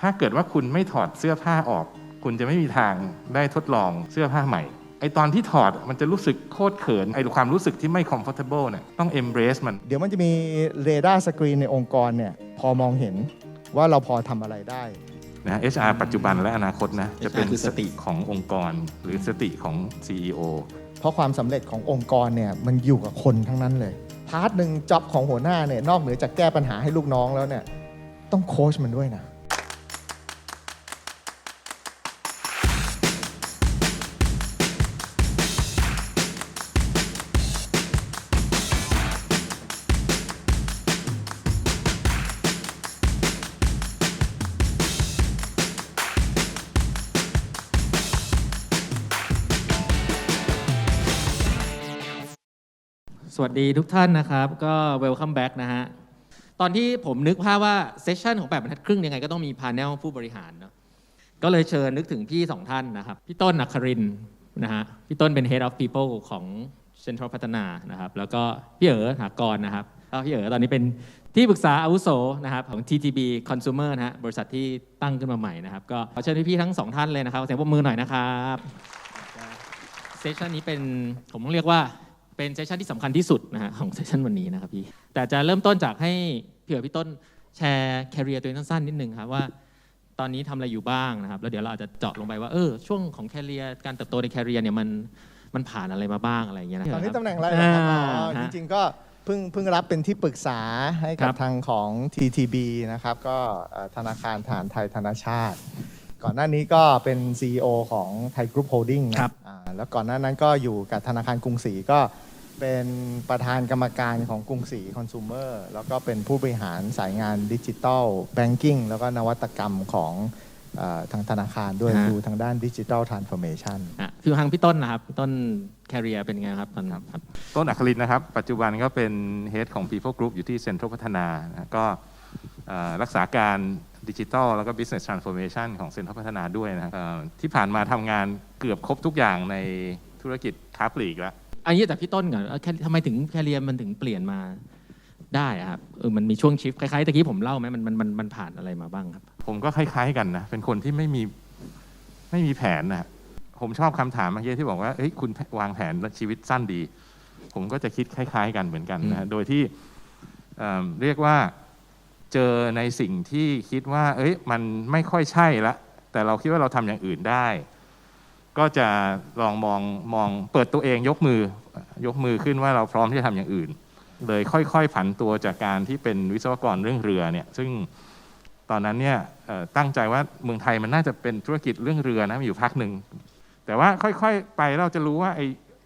ถ้าเกิดว่าคุณไม่ถอดเสื้อผ้าออก คุณจะไม่มีทางได้ทดลองเสื้อผ้าใหม่ไอตอนที่ถอดมันจะรู้สึกโคตรเขิน ไอความรู้สึกที่ไม่ comfortable เนี่ยต้อง embrace มัน เดี๋ยวมันจะมีเรดาร์สกรีนในองค์กรเนี่ยพอมองเห็นว่าเราพอทำอะไรได้นะ HR ปัจจุบันและอนาคตนะ จะเป็นคือสสติติขององค์กร หรือสติของ CEO เพราะความสำเร็จขององค์กรเนี่ยมันอยู่กับคนทั้งนั้นเลย พาร์ทหนึ่งจ็อบของหัวหน้าเนี่ยนอกเหนือจากแก้ปัญหาให้ลูกน้องแล้วเนี่ยต้องโค้ชมันด้วยนะ วัสดีทุกท่านนะครับ ก็ welcome back นะฮะ ตอนที่ผมนึกภาพว่าเซสชันของแบบบรรทัดครึ่งยังไงก็ต้องมีพา n e l ผู้บริหารเนาะก็เลยเชิญนึกถึงพี่สองท่านนะครับ พี่ต้นอัครินนะฮะพี่ต้นเป็น Head of People ของ Central พัฒนานะครับ แล้วก็พี่เอ๋หากรนะครับแล้วพี่เอ๋ตอนนี้เป็นที่ปรึกษาอาวุโสนะครับของ TTB Consumer นะฮะบริษัทที่ตั้งขึ้นมาใหม่นะครับ ก็ขอเชิญพี่ๆทั้งสองท่านเลยนะครับเสียงปรบมือหน่อยนะครับเซสชันนี้เป็นผมต้องเรียกว่า เป็นเซสชันที่สำคัญที่สุดนะฮะของเซสชันวันนี้นะครับพี่ แต่จะเริ่มต้นจากให้เผื่อพี่ต้นแชร์แคริเอร์ตัวเองสั้นๆนิดนึงครับว่า ตอนนี้ทำอะไรอยู่บ้างนะครับ แล้วเดี๋ยวเราอาจจะเจาะลงไปว่าเออช่วงของแคริเอร์การเติบโตในแคริเอร์เนี่ยมันมันผ่านอะไรมาบ้างอะไรอย่างเงี้ยนะตอนนี้คบตำแหน่งอะไรนะครับอ๋ออ่าจฮะริงๆก็เพิ่งเพิ่งรับเป็นที่ปรึกษาให้กัครับบ ทางของ TTB นะครับ ก็เอ่อธนาคารฐานไทยธนาชาติ ก่อนหน้านี้ก็เป็น CEO ของไทยกรุ๊ปโฮลดิ้งนะครับอ่าแล้วก่อนหน้านั้นก็อยู่กับธนาคารกรุงศรีก็ เป็นประธานกรรมการของกรุงศรีคอน sumer แล้วก็เป็นผู้บริหารสายงานดิจิ t a ลแบงกิ้งแล้วก็นวัตกรรมของเออทางธนาคารด้วยฮะ ดูทางด้านดิจิ t a ลทรานส์ฟอร์เมชัน อะคือทางพี่ต้นนะครับพี่ต้นแคริเอร์เป็นไงครับตอนครับ ต้นอัครินทร์นะครับ ปัจจุบันก็เป็น Head ของ People Group อยู่ที่เซ็นทรัลพัฒนานะก็เอ่อรักษาการดิจิทัลแล้วก็ Business Transformation ของเซ็นทรัลพัฒนาด้วยนะครับเอ่อที่ผ่านมาทำงานเกือบครบทุกอย่างในธุรกิจค้าปลีกแล้ว อันนี้จากพี่ต้นก่อนเอ่อแค่ทำไมถึงแคริเอร์มันถึงเปลี่ยนมาได้อะครับเออมันมีช่วงชิฟคล้ายๆตะกี้ผมเล่าไหมมันมันมันมันผ่านอะไรมาบ้างครับ ผมก็คล้าย ๆ กันนะ เป็นคนที่ไม่มีไม่มีแผนนะผมชอบคำถามเมื่อกี้ที่บอกว่าเฮ้ยคุณวางแผนชีวิตสั้นดี ผมก็จะคิดคล้าย ๆ กันเหมือนกันนะโดยที่เอิ่มเรียกว่าเจอในสิ่งที่คิดว่า เอ้ยมันไม่ค่อยใช่ละแต่เราคิดว่าเราทำอย่างอื่นได้ ก็จะลองมองมองเปิดตัวเองยกมือยกมือขึ้นว่าเราพร้อมที่จะทำอย่างอื่น เลยค่อยๆ ผันตัวจากการที่เป็นวิศวกรเรื่องเรือเนี่ยซึ่งตอนนั้นเนี่ยตั้งใจว่าเมืองไทยมันน่าจะเป็นธุรกิจเรื่องเรือนะมีอยู่พักหนึ่งแต่ว่าค่อยๆ ไปเราจะรู้ว่าไอ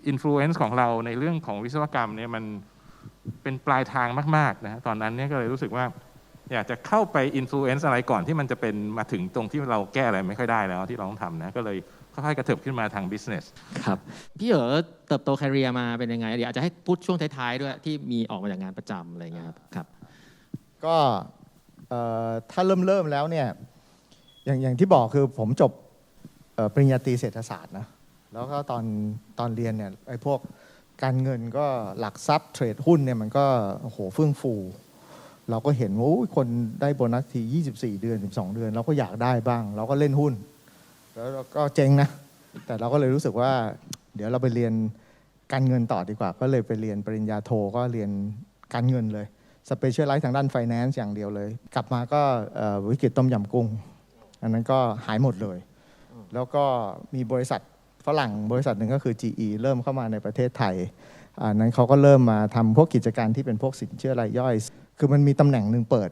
อินฟลูเอนซ์ของเราในเรื่องของวิศวกรรมเนี่ยมันเป็นปลายทางมากๆนะตอนนั้นเนี่ยก็เลยรู้สึกว่าอยากจะเข้าไปอินฟลูเอนซ์อะไรก่อนที่มันจะเป็นมาถึงตรงที่เราแก้อะไรไม่ค่อยได้แล้วที่เราต้องทำนะก็เลย ค่อยๆกระเถิบขึ้นมาทางบิสเนสครับ พี่เอ๋เติบโตแคริเอร์มาเป็นยังไงเดี๋ยวอาจจะให้พูดช่วงท้ายๆด้วยที่มีออกมาจากงานประจำอะไรเงี้ยครับครับ ก็เอ่อถ้าเริ่มเริ่มแล้วเนี่ยอย่างอย่างที่บอกคือผมจบเอ่อปริญญาตรีเศรษฐศาสตร์นะแล้วก็ตอนตอนเรียนเนี่ยไอ้พวกการเงินก็หลักทรัพย์เทรดหุ้นเนี่ยมันก็โอ้โหเฟื่องฟู เราก็เห็นว่าอุ๊ยคนได้โบนัสที 24 เดือน 12 เดือน เราก็อยากได้บ้าง เราก็เล่นหุ้น แล้วเราก็เจ๊งนะ แต่เราก็เลยรู้สึกว่า เดี๋ยวเราไปเรียนการเงินต่อดีกว่า ก็เลยไปเรียนปริญญาโทก็เรียนการเงินเลยสเปเชียลไลท์ทางด้านไฟแนนซ์อย่างเดียวเลย กลับมาก็วิกฤตต้มยำกุ้ง อันนั้นก็หายหมดเลย แล้วก็มีบริษัทฝรั่งบริษัทหนึ่งก็คือ GE เริ่มเข้ามาในประเทศไทยอันนั้นเขาก็เริ่มมาทำพวกกิจการที่เป็นพวกสินเชื่อรายย่อย คือมันมีตำแหน่งหนึ่งเปิด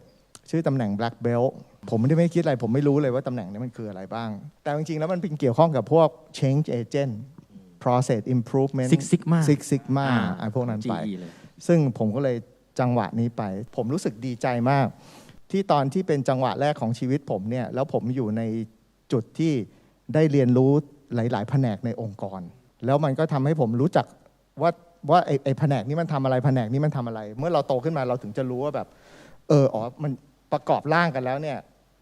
ชื่อตำแหน่ง black belt ผมไม่ได้ไม่คิดอะไร ผมไม่รู้เลยว่าตำแหน่งนี้มันคืออะไรบ้าง แต่จริงๆ แล้วมันเป็นเกี่ยวข้องกับพวก change agent process improvement Six Sigma Six Sigma อ่าอะพวกนั้นไป GE เลย ซึ่งผมก็เลยจังหวะนี้ไป ผมรู้สึกดีใจมาก ที่ตอนที่เป็นจังหวะแรกของชีวิตผมเนี่ยแล้วผมอยู่ในจุดที่ได้เรียนรู้หลาย ๆ แผนกในองค์กร แล้วมันก็ทำให้ผมรู้จักว่าว่าไอ้ไอ้แผนกนี้มันทำอะไรแผนกนี้มันทำอะไร เมื่อเราโตขึ้นมาเราถึงจะรู้ว่าแบบ เอออ๋อมันประกอบร่างกันแล้วเนี่ย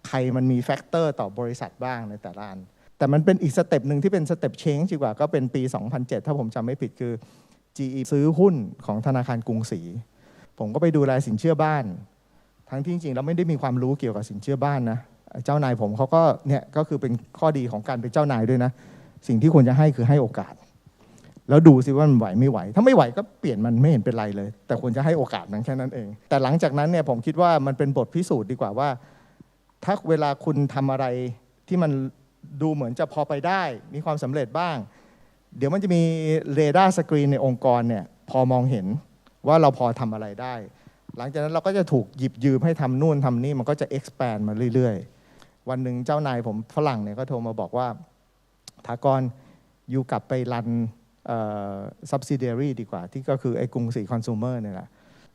ใครมันมีแฟกเตอร์ต่อบริษัทบ้างในแต่ละอัน แต่มันเป็นอีกสเต็ปหนึ่งที่เป็นสเต็ปเชงดีกว่าก็เป็นปี 2007 ถ้าผมจำไม่ผิดคือ GE ซื้อหุ้นของธนาคารกรุงศรีผมก็ไปดูแลสินเชื่อบ้าน ทั้งที่จริงๆเราไม่ได้มีความรู้เกี่ยวกับสินเชื่อบ้านนะเจ้านายผมเขาก็เนี่ยก็คือเป็นข้อดีของการเป็นเจ้านายด้วยนะ สิ่งที่ควรจะให้คือให้โอกาส แล้วดูสิว่ามันไหวไม่ไหว ถ้าไม่ไหวก็เปลี่ยนมันไม่เห็นเป็นไรเลย แต่ควรจะให้โอกาสนั้นแค่นั้นเอง แต่หลังจากนั้นเนี่ยผมคิดว่ามันเป็นบทพิสูจน์ดีกว่าว่า ถ้าเวลาคุณทำอะไรที่มันดูเหมือนจะพอไปได้ มีความสำเร็จบ้าง เดี๋ยวมันจะมีเรดาร์สกรีนในองค์กรเนี่ยพอมองเห็นว่าเราพอทำอะไรได้ หลังจากนั้นเราก็จะถูกหยิบยืมให้ทำนู่นทำนี่มันก็จะ expand มาเรื่อยๆ วันหนึ่งเจ้านายผมฝรั่งเนี่ยก็โทรมาบอกว่าถากรอยู่กลับไปรันเอ่อ subsidiary ดีกว่า ที่ก็คือไอ้กรุงศรีคอน sumer เนี่ยแหละ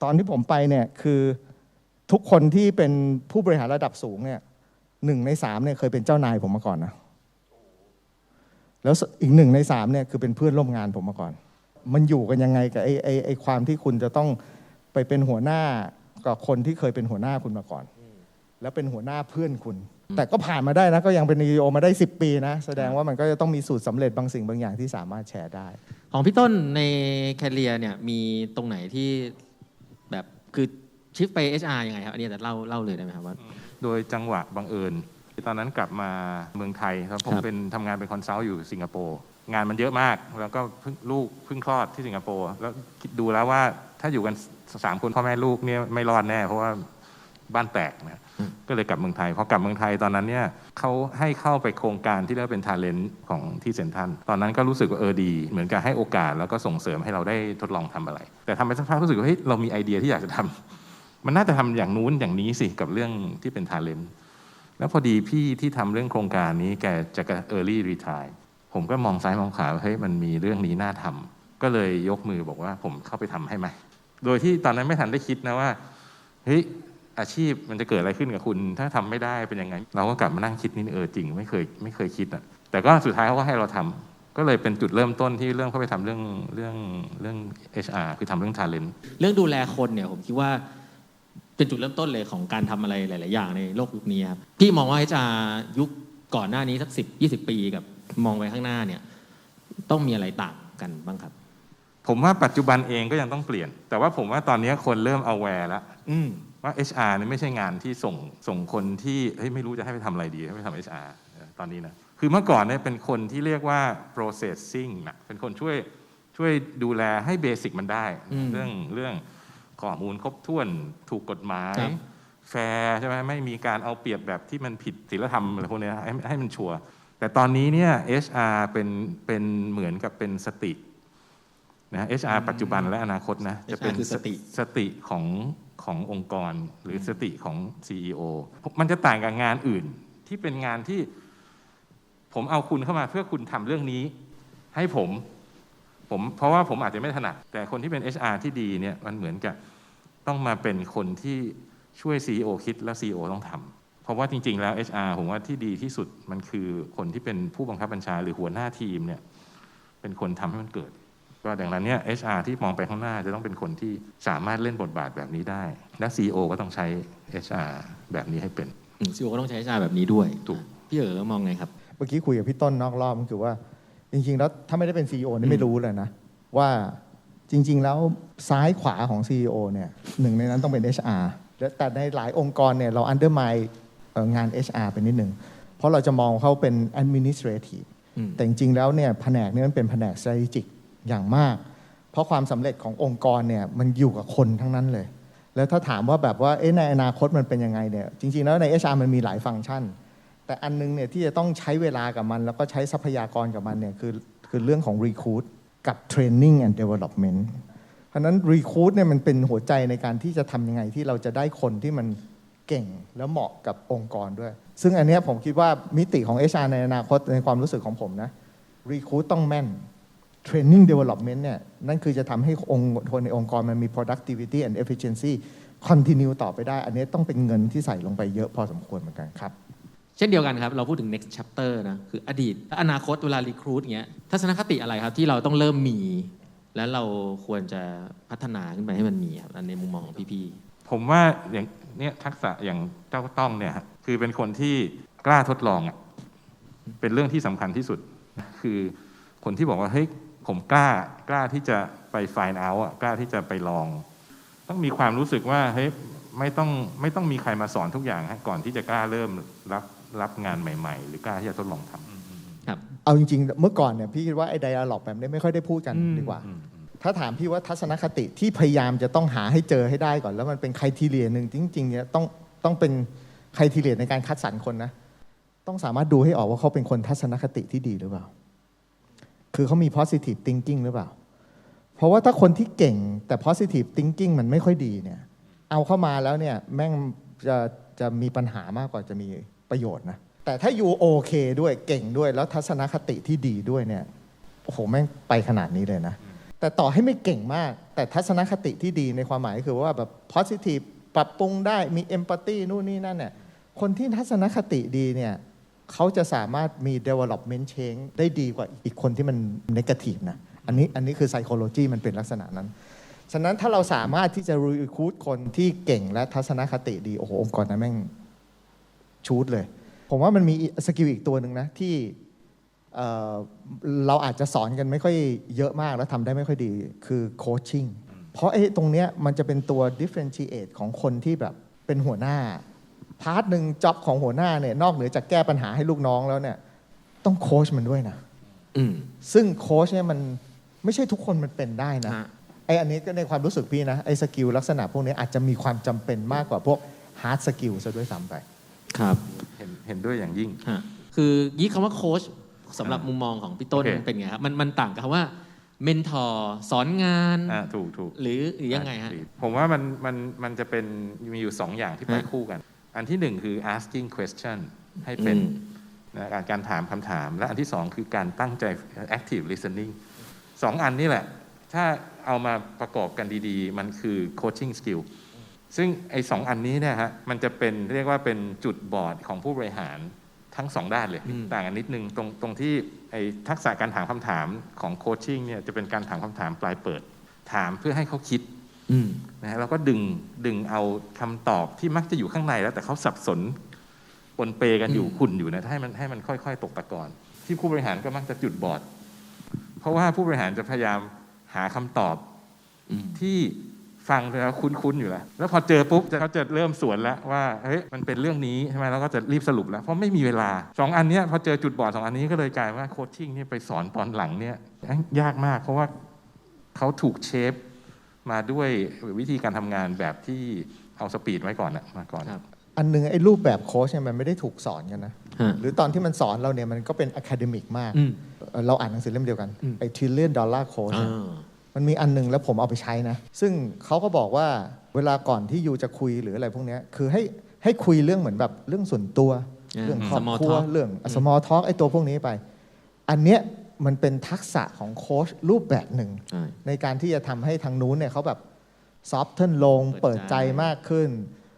ตอนที่ผมไปเนี่ยคือ ทุกคนที่เป็นผู้บริหารระดับสูงเนี่ยหนึ่งในสามเนี่ยเคยเป็นเจ้านายผมมาก่อนนะแล้วอีกหนึ่งในสามเนี่ยคือเป็นเพื่อนร่วมงานผมมาก่อน มันอยู่กันยังไงกับไอ้ไอ้ไอ้ความที่คุณจะต้องไปเป็นหัวหน้ากับคนที่เคยเป็นหัวหน้าคุณมาก่อน แล้วเป็นหัวหน้าเพื่อนคุณ แต่ก็ผ่านมาได้นะก็ยังเป็นนีโอมาได้ 10 ปีนะ แสดงว่ามันก็จะต้องมีสูตรสำเร็จบางสิ่งบางอย่างที่สามารถแชร์ได้ ของพี่ต้นในแคเรียเนี่ยมีตรงไหนที่แบบคือ ชิฟไป HR ยังไงครับอันนี้แต่เล่าเล่าเลยได้ไหมครับว่า โดยจังหวะบังเอิญตอนนั้นกลับมาเมืองไทยครับผมครับเป็นทำงานเป็นคอนซัลท์อยู่สิงคโปร์งานมันเยอะมาก แล้วก็เพิ่งลูกเพิ่งคลอดที่สิงคโปร์แล้วคิดดูแล้วว่าถ้าอยู่กันสามคนพ่อแม่ลูกเนี่ยไม่รอดแน่ เพราะว่าบ้านแตกนะก็เลยกลับเมืองไทยพอกลับเมืองไทยตอนนั้นเนี่ยเขาให้เข้าไปโครงการที่เรียกว่าเป็นทาเลนต์ของที่เซ็นทรัลตอนนั้นก็รู้สึกว่าเออดี เหมือนกับให้โอกาสแล้วก็ส่งเสริมให้เราได้ทดลองทำอะไร แต่ทำไปสักพักรู้สึกว่าเฮ้ยเรามีไอเดียที่อยากจะทำ มันน่าจะทำอย่างนู้นอย่างนี้สิกับเรื่องที่เป็นทาเลนต์แล้วพอดีพี่ที่ทำเรื่องโครงการนี้แกจะ early retire ผมก็มองซ้ายมองขวาเฮ้ยมันมีเรื่องนี้น่าทำก็เลยยกมือบอกว่าผมเข้าไปทำให้ไหมโดยที่ตอนนั้นไม่ทันได้คิดนะว่าเฮ้ยอาชีพมันจะเกิดอะไรขึ้นกับคุณ ถ้าทำไม่ได้เป็นยังไง เราก็กลับมานั่งคิดนี่เออจริงไม่เคยไม่เคยคิดอะแต่ก็สุดท้ายเขาก็ให้เราทำก็เลยเป็นจุดเริ่มต้นที่เริ่มเข้าไปทำเรื่องเรื่องเรื่อง HR คือทำเรื่อง talent เรื่องดูแลคนเนี่ยผมคิดว่า เป็นจุดเริ่มต้นเลยของการทำอะไรหลาย ๆ อย่างในโลกยุคนี้ครับพี่มองว่า HR ยุคก่อนหน้านี้สักสิบยี่สิบปีกับมองไปข้างหน้าเนี่ยต้องมีอะไรต่างกันบ้างครับ ผมว่าปัจจุบันเองก็ยังต้องเปลี่ยน แต่ว่าผมว่าตอนนี้คนเริ่ม aware แล้วอืมว่า HR นี่ไม่ใช่งานที่ส่งส่งคนที่เฮ้ยไม่รู้จะให้ไปทำอะไรดีให้ไปทำ HR เออตอนนี้นะคือเมื่อก่อนเนี่ยเป็นคนที่เรียกว่า processing นะเป็นคนช่วยช่วยดูแลให้เบสิกมันได้อืมเรื่องเรื่อง ข้อมูลครบถ้วนถูกกฎหมาย ครับ แฟร์ใช่ไหมไม่มีการเอาเปรียบแบบที่มันผิดศีลธรรมอะไรพวกเนี้ยให้ให้มันชัวร์แต่ตอนนี้เนี่ย HR เป็นเป็นเหมือนกับเป็นสตินะ HR ปัจจุบันและอนาคตนะจะเป็น HR คือสติ สติของขององค์กรหรือสติของ CEO มันจะต่างกับงานอื่นที่เป็นงานที่ผมเอาคุณเข้ามาเพื่อคุณทำเรื่องนี้ ให้ผม ผม เพราะว่าผมอาจจะไม่ถนัด แต่คนที่เป็น HR ที่ดีเนี่ยมันเหมือนกับ ต้องมาเป็นคนที่ช่วย CEO คิดแล้ว CEO ต้องทำเพราะว่าจริง ๆ แล้ว HR ผมว่าที่ดีที่สุดมันคือคนที่เป็นผู้บังคับบัญชาหรือหัวหน้าทีมเนี่ยเป็นคนทำให้มันเกิดก็ดังนั้นเนี่ย HR ที่มองไปข้างหน้าจะต้องเป็นคนที่สามารถเล่นบทบาทแบบนี้ได้ และ CEO ก็ต้องใช้ HR แบบนี้ให้เป็นซีโอก็ต้องใช้ HR แบบนี้ด้วยถูกพี่เอ๋มองไงครับ เมื่อกี้คุยกับพี่ต้นนอกรอบมันคือว่า จริง ๆ แล้วถ้าไม่ได้เป็น CEO นี่ไม่รู้เลยนะว่า จริง ๆ แล้วซ้ายขวาของ CEO เนี่ยหนึ่งในนั้นต้องเป็น HR และแต่ในหลายองค์กรเนี่ยเรา undermine เอ่องาน HR ไปนิดหนึ่ง เพราะเราจะมองเขาเป็น administrative อืมแต่จริง ๆ แล้วเนี่ยแผนกนี้มันเป็นแผนก strategic อย่างมาก เพราะความสำเร็จขององค์กรเนี่ยมันอยู่กับคนทั้งนั้นเลย แล้วถ้าถามว่าแบบว่าเอ๊ะในอนาคตมันเป็นยังไงเนี่ยจริง ๆ แล้วใน HR มันมีหลายฟังก์ชัน แต่อันนึงเนี่ยที่จะต้องใช้เวลากับมัน แล้วก็ใช้ทรัพยากรกับมันเนี่ยคือคือเรื่องของ recruit กับ training and development เพราะนั้น recruit เนี่ยมันเป็นหัวใจในการที่จะทำยังไงที่เราจะได้คนที่มันเก่งแล้วเหมาะกับองค์กรด้วย ซึ่งอันนี้ผมคิดว่ามิติของ HR ในอนาคตในความรู้สึกของผมนะ recruit ต้องแม่น training development เนี่ยนั่นคือจะทำให้องค์คนในองค์กรมันมี productivity and efficiency continue ต่อไปได้ อันนี้ต้องเป็นเงินที่ใส่ลงไปเยอะพอสมควรเหมือนกันครับ เช่นเดียวกันครับ เราพูดถึง next chapter นะคืออดีตและอนาคตเวลา recruit เงี้ยทัศนคติอะไรครับที่เราต้องเริ่มมี แล้วเราควรจะพัฒนาขึ้นไปให้มันมีครับอันในมุมมองของพี่ผมว่าอย่างเนี่ยทักษะอย่างเจ้าต้องเนี่ยคือเป็นคนที่กล้าทดลองอะเป็นเรื่องที่สำคัญที่สุด คือคนที่บอกว่าเฮ้ยผมกล้ากล้าที่จะไป find out อะกล้าที่จะไปลอง ต้องมีความรู้สึกว่าเฮ้ยไม่ต้องไม่ต้องมีใครมาสอนทุกอย่างฮะก่อนที่จะกล้าเริ่มรับ รับงานใหม่ ๆ หรือกล้าที่จะทดลองทำครับเอาจริงๆ เมื่อก่อนเนี่ยพี่คิดว่าไอ้ไดอะล็อกแบบนี้ไม่ค่อยได้พูดกันอืมดีกว่าอืมถ้าถามพี่ว่าทัศนคติที่พยายามจะต้องหาให้เจอให้ได้ก่อน แล้วมันเป็นใครทีเรียหนึ่งจริงๆเนี่ยต้องต้องเป็นใครทีเรียในการคัดสรรคนนะ ต้องสามารถดูให้ออกว่าเขาเป็นคนทัศนคติที่ดีหรือเปล่า คือเขามี positive thinking หรือเปล่า เพราะว่าถ้าคนที่เก่งแต่ positive thinking มันไม่ค่อยดีเนี่ย เอาเข้ามาแล้วเนี่ยแม่งจะจะมีปัญหามากกว่าจะมี ประโยชน์นะ แต่ถ้าอยู่โอเคด้วยเก่งด้วย แล้วทัศนคติที่ดีด้วยเนี่ยโอ้โหแม่งไปขนาดนี้เลยนะ แต่ต่อให้ไม่เก่งมาก แต่ทัศนคติที่ดีในความหมายคือว่าแบบ positive ปรับปรุงได้มี empathy นู่นนี่นั่นเนี่ยคนที่ทัศนคติดีเนี่ยเขาจะสามารถมี development change ได้ดีกว่าอีกคนที่มัน negative นะอันนี้อันนี้คือ psychology มันเป็นลักษณะนั้น ฉะนั้นถ้าเราสามารถที่จะ recruit คนที่เก่งและทัศนคติดี โอ้โห องค์กรนั้นแม่ง ชูดเลย ผมว่ามันมีสกิลอีกตัวหนึ่งนะที่เอ่อเราอาจจะสอนกันไม่ค่อยเยอะมากแล้วทำได้ไม่ค่อยดีคือโคชชิ่งเพราะไอ้ตรงเนี้ยมันจะเป็นตัว differentiate ของคนที่แบบเป็นหัวหน้า พาร์ทหนึ่งจ็อบของหัวหน้าเนี่ยนอกเหนือจากแก้ปัญหาให้ลูกน้องแล้วเนี่ยต้องโค้ชมันด้วยนะอืมซึ่งโค้ชเนี่ยมันไม่ใช่ทุกคนมันเป็นได้นะฮะไออันนี้ก็ในความรู้สึกพี่นะไอสกิลลักษณะพวกนี้อาจจะมีความจำเป็นมากกว่าพวกฮาร์ดสกิลซะด้วยซ้ำไป ครับเห็นเห็นด้วยอย่างยิ่ง ฮะคือยี่คำว่าโค้ชสำหรับมุมมองของพี่ต้นโอเค เป็นไงครับมันมันต่างกับคำว่าเมนทอร์สอนงาน อ่าถูกถูก หรือหรือยังไงฮะ ผมว่ามันมันมันจะเป็นมีอยู่สองอย่างที่ไปฮะคู่กัน อันที่หนึ่งคือ asking question ให้เป็นอืม นะการการถามคำถาม และอันที่สองคือการตั้งใจ active listening สองอันนี่แหละ ถ้าเอามาประกอบกันดีๆ มันคือ coaching skill ซึ่งไอ้สองอันนี้เนี่ยฮะมันจะเป็นเรียกว่าเป็นจุดบอดของผู้บริหารทั้งสองด้านเลยอืมต่างกันนิดนึงตรงตรงที่ไอ้ทักษะการถามคำถามของโคชชิ่งเนี่ยจะเป็นการถามคำถามปลายเปิด ถามเพื่อให้เขาคิดอืมนะฮะแล้วก็ดึงดึงเอาคำตอบที่มักจะอยู่ข้างในแล้วแต่เขาสับสนปนเปกันอยู่อืมขุ่นอยู่นะให้มันให้มันค่อยๆ ตกตะกอนที่ผู้บริหารก็มักจะจุดบอด เพราะว่าผู้บริหารจะพยายามหาคำตอบอืมที่ ฟังแล้วคุ้นๆอยู่แล้ว แล้วพอเจอปุ๊บเขาจะเริ่มสวนแล้วว่าเฮ้ยมันเป็นเรื่องนี้ใช่ไหมแล้วก็จะรีบสรุปแล้ว เพราะไม่มีเวลาสองอันเนี้ยพอเจอจุดบอดสองอันนี้ก็เลยกลายว่าโคชชิ่งนี่ไปสอนตอนหลังเนี่ยยากมาก เพราะว่าเขาถูกเชฟมาด้วยวิธีการทำงานแบบที่เอาสปีดไว้ก่อนนะมาก่อนครับอันหนึงไอ้รูปแบบโค้ชเนี่ยมันไม่ได้ถูกสอนกันนะฮะหรือตอนที่มันสอนเราเนี่ยมันก็เป็นอะคาเดมิกมากอืมเอ่อเราอ่านหนังสือเล่มเดียวกันอืมไอ้ trillion dollar coach อ่าเนี่ย มันมีอันหนึงแล้วผมเอาไปใช้นะ ซึ่งเขาก็บอกว่าเวลาก่อนที่ยูจะคุยหรืออะไรพวกเนี้ยคือให้ให้คุยเรื่องเหมือนแบบเรื่องส่วนตัวอ่าเรื่องครอบ small ครัว talk เรื่อง small talk ไอ้ตัวพวกนี้ไป อันเนี้ยมันเป็นทักษะของโค้ชรูปแบบหนึ่งใช่ในการที่จะทำให้ทางนู้นเนี่ยเขาแบบซอฟท์เทิลลงเปิเปิดดใจใจมากขึ้น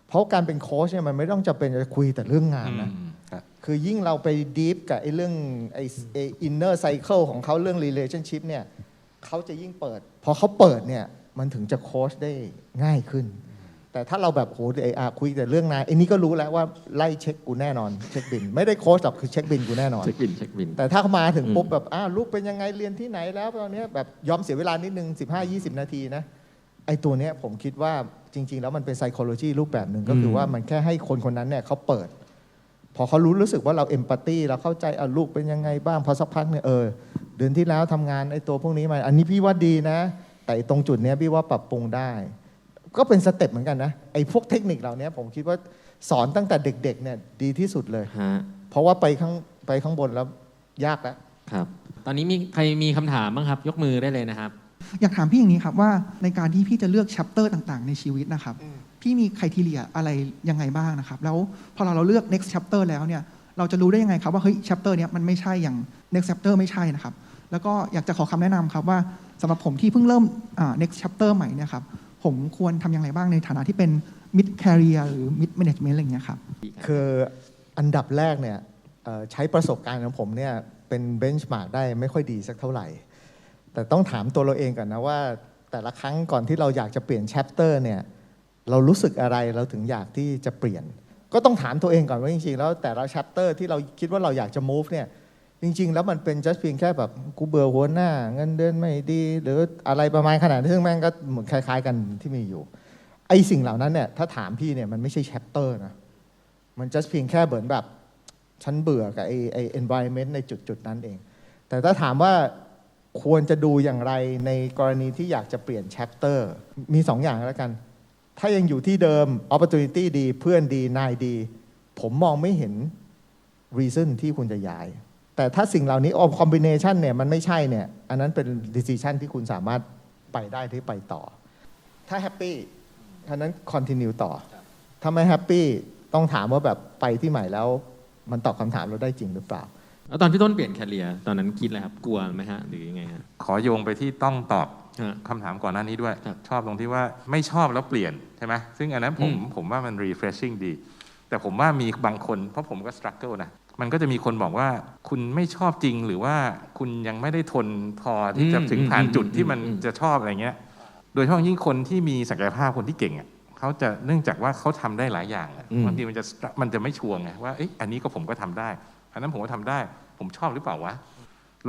เพราะการเป็นโค้ชเนี่ยมันไม่ต้องจะเป็นจะคุยแต่เรื่องงานนะอืมครับคือยิ่งเราไปดีฟกับไอ้เรื่องไอ้อินเนอร์ไซเคิลของเขาเรื่อง relationship เนี่ย เขาจะยิ่งเปิด พอเขาเปิดเนี่ยมันถึงจะโค้ชได้ง่ายขึ้น แต่ถ้าเราแบบโหไอ้อาคุยแต่เรื่องนายไอ้นี่ก็รู้แล้วว่าไล่เช็คกูแน่นอนเช็คบิน ไม่ได้โค้ชหรอกคือเช็คบินกูแน่นอน เช็คบินเช็คบิน แต่ถ้าเขามาถึงอืมปุ๊บแบบอ้าวลูกเป็นยังไงเรียนที่ไหนแล้วตอนเนี้ยแบบยอมเสียเวลานิดนึง 15-20 นาทีนะไอ้ตัวเนี้ยผมคิดว่าจริง ๆ แล้วมันเป็น psychology รูปแบบหนึ่งก็คือว่ามันแค่ให้คนคนนั้นเนี่ยเขาเปิด พอเขารู้รู้สึกว่าเราเอมพัตตีเราเข้าใจอะลูกเป็นยังไงบ้างพอสักพักเนี่ยเออ เดือนที่แล้วทำงานไอ้ตัวพวกนี้มา อันนี้พี่ว่าดีนะ แต่ไอ้ตรงจุดเนี้ยพี่ว่าปรับปรุงได้ ก็เป็นสเต็ปเหมือนกันนะไอ้พวกเทคนิคเหล่านี้ผมคิดว่าสอนตั้งแต่เด็กๆเนี่ยดีที่สุดเลย ฮะเพราะว่าไปข้างไปข้างบนแล้วยากแล้ว ครับ ตอนนี้มีใครมีคำถามบ้างครับ ยกมือได้เลยนะครับ อยากถามพี่อย่างนี้ครับว่าในการที่พี่จะเลือก c h a p t e r ต่างๆ ในชีวิตนะครับ พี่มีคุณทีเรียอะไรยังไงบ้างนะครับ แล้วพอเราเราเลือก next chapter แล้วเนี่ย เราจะรู้ได้ยังไงครับว่าเฮ้ย chapter เนี้ยมันไม่ใช่อย่าง next chapter ไม่ใช่นะครับ แล้วก็อยากจะขอคำแนะนำครับว่าสำหรับผมที่เพิ่งเริ่ม next chapter ใหม่เนี่ยครับผมควรทำอย่างไรบ้างในฐานะที่เป็น mid career หรือ mid management อะไรเงี้ยครับคืออันดับแรกเนี่ยใช้ประสบการณ์ของผมเนี่ยเป็นเบนช์มาร์กได้ไม่ค่อยดีสักเท่าไหร่ แต่ต้องถามตัวเราเองก่อนนะว่า แต่ละครั้งก่อนที่เราอยากจะเปลี่ยนแชปเตอร์เนี่ยเรารู้สึกอะไรเราถึงอยากที่จะเปลี่ยน ก็ต้องถามตัวเองก่อนว่าจริงๆแล้วแต่ละแชปเตอร์ที่เราคิดว่าเราอยากจะ move เนี่ย จริง ๆ แล้วมันเป็น just เพียงแค่แบบกูเบื่อหัวหน้า เงินเดือนไม่ดี หรืออะไรประมาณขนาดที่ซึ่งแม่งก็เหมือนคล้าย ๆ กันที่มีอยู่ ไอ้สิ่งเหล่านั้นเนี่ยถ้าถามพี่เนี่ยมันไม่ใช่ chapter นะมัน just เพียงแค่เหมือนแบบฉันเบื่อกับไอ้ไอ้ environment ในจุดจุดๆนั้นเอง แต่ถ้าถามว่าควรจะดูอย่างไรในกรณีที่อยากจะเปลี่ยน chapter มีสองอย่างแล้วกัน ถ้ายังอยู่ที่เดิม opportunity ดีเพื่อนดีนายดี ผมมองไม่เห็น reason ที่คุณจะย้าย แต่ถ้าสิ่งเหล่านี้ all combination เนี่ยมันไม่ใช่เนี่ยอันนั้นเป็น decision ที่คุณสามารถไปได้ที่ไปต่อ ถ้าแฮปปี้ท่านั้น continue ต่อ ถ้าไม่แฮปปี้ต้องถามว่าแบบไปที่ใหม่แล้ว มันตอบคำถามเราได้จริงหรือเปล่า แล้วตอนพี่ต้นเปลี่ยนแคเรียตอนนั้นคิดอะไรครับกลัวไหมฮะหรือยังไงฮะ ขอโยงไปที่ต้องตอบฮะคำถามก่อนหน้านี้ด้วย ครับชอบตรงที่ว่าไม่ชอบแล้วเปลี่ยนใช่ไหมซึ่งอันนั้นผมอืม ผมว่ามัน refreshing ดี แต่ผมว่ามีบางคนเพราะผมก็ struggle นะ มันก็จะมีคนบอกว่าคุณไม่ชอบจริงหรือว่าคุณยังไม่ได้ทนพอที่จะถึงผ่านจุดที่มันจะชอบอะไรเงี้ย โดยเฉพาะยิ่งคนที่มีศักยภาพคนที่เก่งอะเขาจะเนื่องจากว่าเขาทำได้หลายอย่างอะอืมบางทีมันจะมันจะไม่ชัวร์ไงว่าเอ๊ะอันนี้ก็ผมก็ทำได้ อันนั้นผมก็ทำได้ ผมชอบหรือเปล่าวะ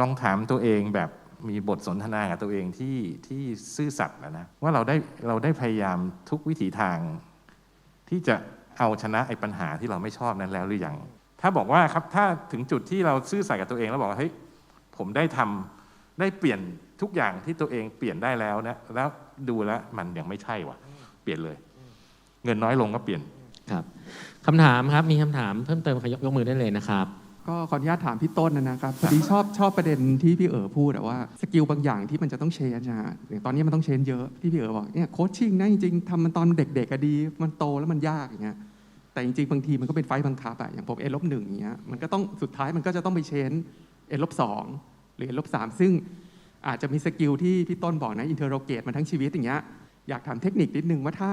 ลองถามตัวเองแบบมีบทสนทนากับตัวเองที่ที่ซื่อสัตย์นะนะว่าเราได้เราได้พยายามทุกวิถีทาง ที่จะเอาชนะไอ้ปัญหาที่เราไม่ชอบนั้นแล้วหรือยัง ถ้าบอกว่าครับถ้าถึงจุดที่เราซื่อสัตย์กับตัวเองแล้วบอกว่าเฮ้ยผมได้ทำได้เปลี่ยนทุกอย่างที่ตัวเองเปลี่ยนได้แล้วนะแล้วดูแล้วมันยังไม่ใช่ว่ะ เปลี่ยนเลย เงินน้อยลงก็เปลี่ยนครับคำถามครับมีคำถามเพิ่มเติมใครยกยกมือได้เลยนะครับก็ขออนุญาตถามพี่ต้นนะครับพอดีชอบชอบประเด็นที่พี่เอ๋อพูดอะว่าสกิลบางอย่างที่มันจะต้องเชนนะฮะอย่างตอนนี้มันต้องเชนเยอะที่พี่เอ๋อบอกเนี่ยโคชชิ่งนะจริงๆทำมันตอนเด็กๆก็ดี มันโตแล้วมันยากอย่างเงี้ย แต่จริงๆบางทีมันก็เป็นไฟต์บังคับอะอย่างผมเอลบหนึ่งอย่างเงี้ยมันก็ต้องสุดท้ายมันก็จะต้องไปเชนเอลบสองหรือเอลบสามซึ่งอาจจะมีสกิลที่พี่ต้นบอกนะอินเทอร์โรเกตมันทั้งชีวิตอย่างเงี้ยอยากถามเทคนิคนิดนึงว่าถ้า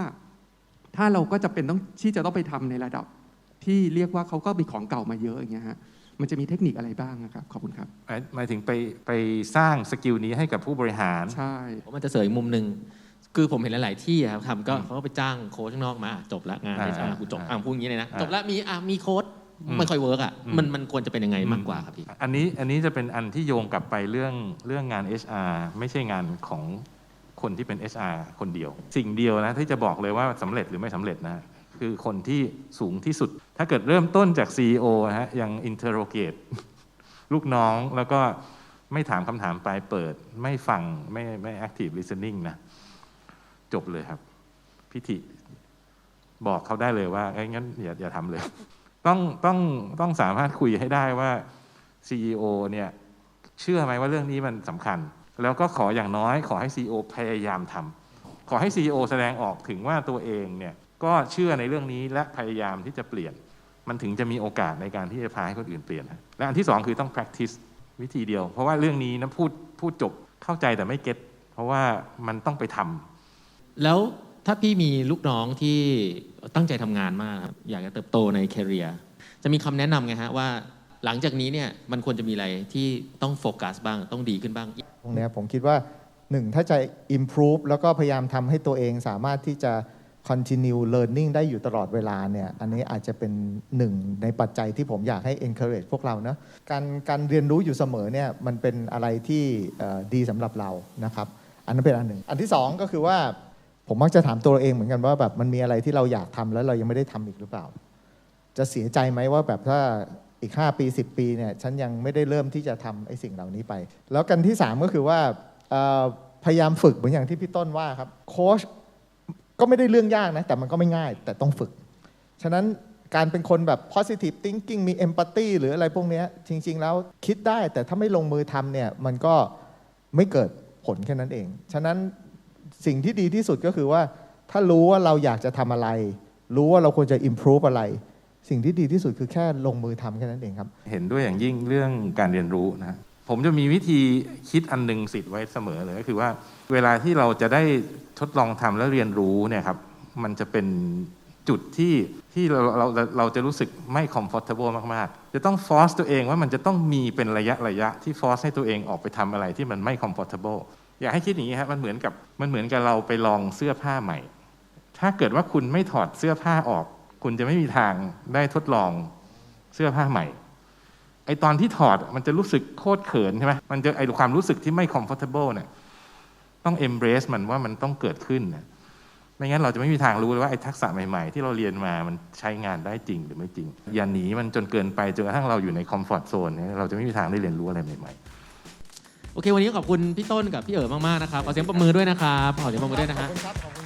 ถ้าเราก็จะเป็นต้องที่จะต้องไปทำในระดับ ที่เรียกว่าเขาก็มีของเก่ามาเยอะอย่างเงี้ยฮะมันจะมีเทคนิคอะไรบ้างนะครับ ขอบคุณครับหมายหมายถึงไปไปสร้างสกิลนี้ให้กับผู้บริหาร ใช่ผมมันจะเสริมอีกมุมหนึ่ง คือผมเห็นหลาย ๆ ที่อะครับทำก็เขาก็ไปจ้างโค้ชข้างนอกมาอะจบละงานอ่าเอชอาร์กูจบอ่าอะพูดอย่างนี้เลยนะอ่าจบละมีอะมีโค้ชอืมไม่ค่อยเวิร์กอะอืมมันมันควรจะเป็นยังไงมากกว่าครับพี่อันนี้อันนี้จะเป็นอันที่โยงกลับไปเรื่องเรื่องงาน HR ไม่ใช่งานของคนที่เป็น HR คนเดียว สิ่งเดียวนะที่จะบอกเลยว่าสำเร็จหรือไม่สำเร็จนะคือคนที่สูงที่สุด ถ้าเกิดเริ่มต้นจาก CEO นะฮะยัง interrogate ลูกน้องแล้วก็ไม่ถามคำถามปลายเปิด ไม่ฟังไม่ไม่ active listening นะ จบเลยครับ พิธีบอกเขาได้เลยว่าเอ้งั้นอย่าอย่าทำเลย ต้องต้องต้องสามารถคุยให้ได้ว่า CEO เนี่ยเชื่อไหมว่าเรื่องนี้มันสำคัญ แล้วก็ขออย่างน้อยขอให้ CEO พยายามทำขอให้ CEO แสดงออกถึงว่าตัวเองเนี่ยก็เชื่อในเรื่องนี้และพยายามที่จะเปลี่ยน มันถึงจะมีโอกาสในการที่จะพาให้คนอื่นเปลี่ยน และอันที่สองคือต้อง practice วิธีเดียว เพราะว่าเรื่องนี้นะพูดพูดจบเข้าใจแต่ไม่เก็ตเพราะว่ามันต้องไปทำ แล้วถ้าพี่มีลูกน้องที่ตั้งใจทำงานมากครับอยากจะเติบโตในแคริเอร์จะมีคำแนะนำไงฮะว่าหลังจากนี้เนี่ยมันควรจะมีอะไรที่ต้องโฟกัสบ้างต้องดีขึ้นบ้าง ตรงเนี้ยผมคิดว่าหนึ่งถ้าจะ improve แล้วก็พยายามทำให้ตัวเองสามารถที่จะ continue learning ได้อยู่ตลอดเวลาเนี่ยอันนี้อาจจะเป็นหนึ่งในปัจจัยที่ผมอยากให้ encourage พวกเรานะการการเรียนรู้อยู่เสมอเนี่ยมันเป็นอะไรที่เอ่อดีสำหรับเรานะครับ อันนั้นเป็นอันหนึ่ง อันที่สองก็คือว่า ผมมักจะถามตัวเองเหมือนกันว่าแบบมันมีอะไรที่เราอยากทำแล้วเรายังไม่ได้ทำอีกหรือเปล่า จะเสียใจไหมว่าแบบถ้าอีก 5 ปี 10 ปีเนี่ยฉันยังไม่ได้เริ่มที่จะทำไอ้สิ่งเหล่านี้ไป แล้วกันที่ 3 ก็คือว่าพยายามฝึกเหมือนอย่างที่พี่ต้นว่าครับโค้ชก็ไม่ได้เรื่องยากนะ แต่มันก็ไม่ง่ายแต่ต้องฝึก ฉะนั้นการเป็นคนแบบ positive thinking มี empathy หรืออะไรพวกนี้จริง ๆ แล้วคิดได้แต่ถ้าไม่ลงมือทำเนี่ยมันก็ไม่เกิดผลแค่นั้นเอง ฉะนั้น สิ่งที่ดีที่สุดก็คือว่า ถ้ารู้ว่าเราอยากจะทำอะไร รู้ว่าเราควรจะ improve อะไร สิ่งที่ดีที่สุดคือแค่ลงมือทำแค่นั้นเองครับ เห็นด้วยอย่างยิ่งเรื่องการเรียนรู้นะ ผมจะมีวิธีคิดอันหนึ่งสิทธิ์ไว้เสมอเลยก็คือว่า เวลาที่เราจะได้ทดลองทำและเรียนรู้เนี่ยครับ มันจะเป็นจุดที่ที่เราเราเราเราจะรู้สึกไม่ comfortable มากๆ จะต้อง force ตัวเองว่ามันจะต้องมีเป็นระยะระยะที่ force ให้ตัวเองออกไปทำอะไรที่มันไม่ comfortable อยากให้คิดอย่างนี้ครับมันเหมือนกับมันเหมือนกับเราไปลองเสื้อผ้าใหม่ ถ้าเกิดว่าคุณไม่ถอดเสื้อผ้าออก คุณจะไม่มีทางได้ทดลองเสื้อผ้าใหม่ ไอตอนที่ถอดมันจะรู้สึกโคตรเขินใช่ไหมมันจะไอความรู้สึกที่ไม่ comfortable เนี่ยต้อง embrace มันว่ามันต้องเกิดขึ้นนะไม่งั้นเราจะไม่มีทางรู้เลยว่าไอ้ทักษะใหม่ ๆ ที่เราเรียนมามันใช้งานได้จริงหรือไม่จริง อย่าหนีมันจนเกินไปจนกระทั่งเราอยู่ในคอมฟอร์ทโซนเนี่ยเราจะไม่มีทางได้เรียนรู้อะไรใหม่ ๆ โอเค วันนี้ขอบคุณพี่ต้นกับพี่เอ๋อมากๆนะครับขอเสียงปรบมือด้วยนะครับขอเสียงปรบมือด้วยนะฮะ ขอบคุณครับ